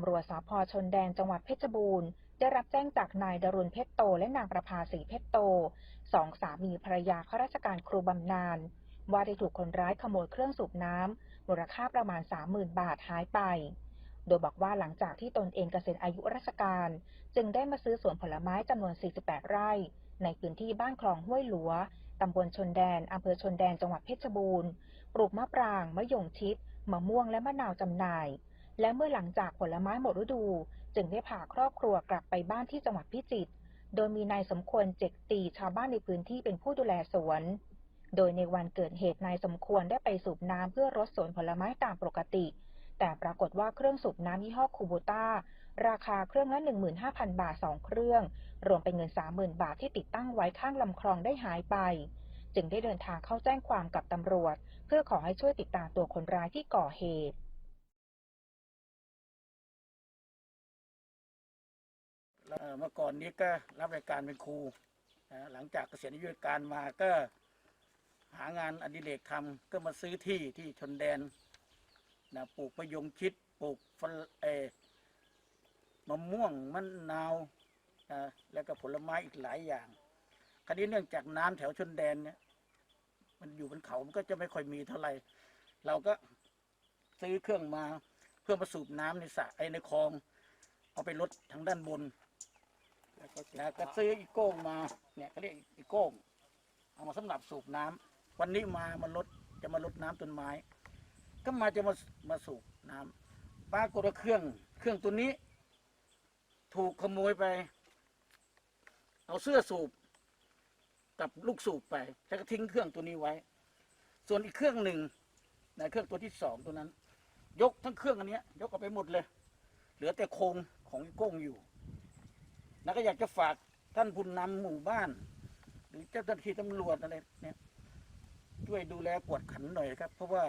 ำรวจสพชนแดนจังหวัดเพชรบูรณ์ ได้รับแจ้งจากนายดรุณเพชรโต และนางประภาสีเพชรโตสองสามีภรรยาข้าราชการครูบำนาญว่าได้ถูกคนร้ายขโมยเครื่องสูบน้ำมูลค่าประมาณ 30,000 บาทหายไป โดยบอกว่าหลังจากที่ตนเองเกษียณอายุราชการ จึงได้มาซื้อสวนผลไม้จำนวน 48 ไร่ ในพื้นที่บ้านคลองห้วยหลัวตำบลชนแดนอำเภอชนแดนจังหวัดเพชรบูรณ์ ปลูกมะปราง มะยงชิด มะม่วงและมะนาวจำหน่าย และเมื่อหลังจากผลไม้หมดฤดู จึงได้พาครอบครัวกลับไปบ้านที่จังหวัดพิจิตร โดยมีนายสมควรเจกตีชาวบ้านในพื้นที่เป็นผู้ดูแลสวน โดยในวันเกิดเหตุนายสมควรได้ไปสูบน้ำเพื่อรดสวนผลไม้ตามปกติ แต่ปรากฏว่าเครื่องสูบน้ำยี่ห้อคูโบต้าราคาเครื่องละ 15,000 บาท 2 เครื่อง รวมเป็นเงิน 30,000 บาทที่ติดตั้งไว้ข้างลำคลองได้หายไป จึงได้เดินทางเข้าแจ้งความกับตำรวจ เพื่อขอให้ช่วยติดตามตัวคนร้ายที่ก่อเหตุ เมื่อก่อนนี้ก็รับราชการเป็นครูนะหลังจากเกษียณอายุราชการมาก็หางานอดิเรกทำก็มาซื้อที่ที่ชนแดนนะปลูกมะยงชิดปลูกฝเออมะม่วงมะนาวนะแล้วก็ผลไม้อีกหลายอย่างคราวนี้เนื่องจากน้ำแถวชนแดนเนี่ยมันอยู่บนเขามันก็จะไม่ค่อยมีเท่าไหร่เราก็ซื้อเครื่องมาเพื่อมาสูบน้ำในสระไอในคลอง เอาไปลดทางด้านบน แล้วก็ซื้ออีโก้งมา เนี่ยเขาเรียกอีโก้งเอามาสำหรับสูบน้ำวันนี้มามาลดจะมาลดน้ำต้นไม้ ก็มาจะมามาสูบน้ำปรากฏว่าเครื่อง เครื่องตัวนี้ ถูกขโมยไป เอาเสื้อสูบ กับลูกสูบไป แล้วก็ทิ้งเครื่องตัวนี้ไว้ ส่วนอีกเครื่องหนึ่งนะเครื่องตัวที่สองตัวนั้น ยกทั้งเครื่องอันเนี้ย ยกออกไปหมดเลย เหลือแต่โครงของอีโก้งอยู่ แล้วก็อยากจะฝากท่านผู้นำหมู่บ้าน หรือเจ้าหน้าที่ตำรวจอะไรเนี่ยช่วยดูแลกวดขันหน่อยครับ เพราะว่า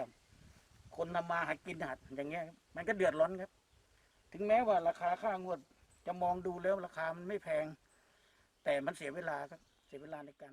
คนทำมาหากินหัดอย่างเงี้ย มันก็เดือดร้อนครับ ถึงแม้ว่าราคาค่างวดจะมองดูแล้วราคามันไม่แพง แต่มันเสียเวลาครับ เสียเวลาในการ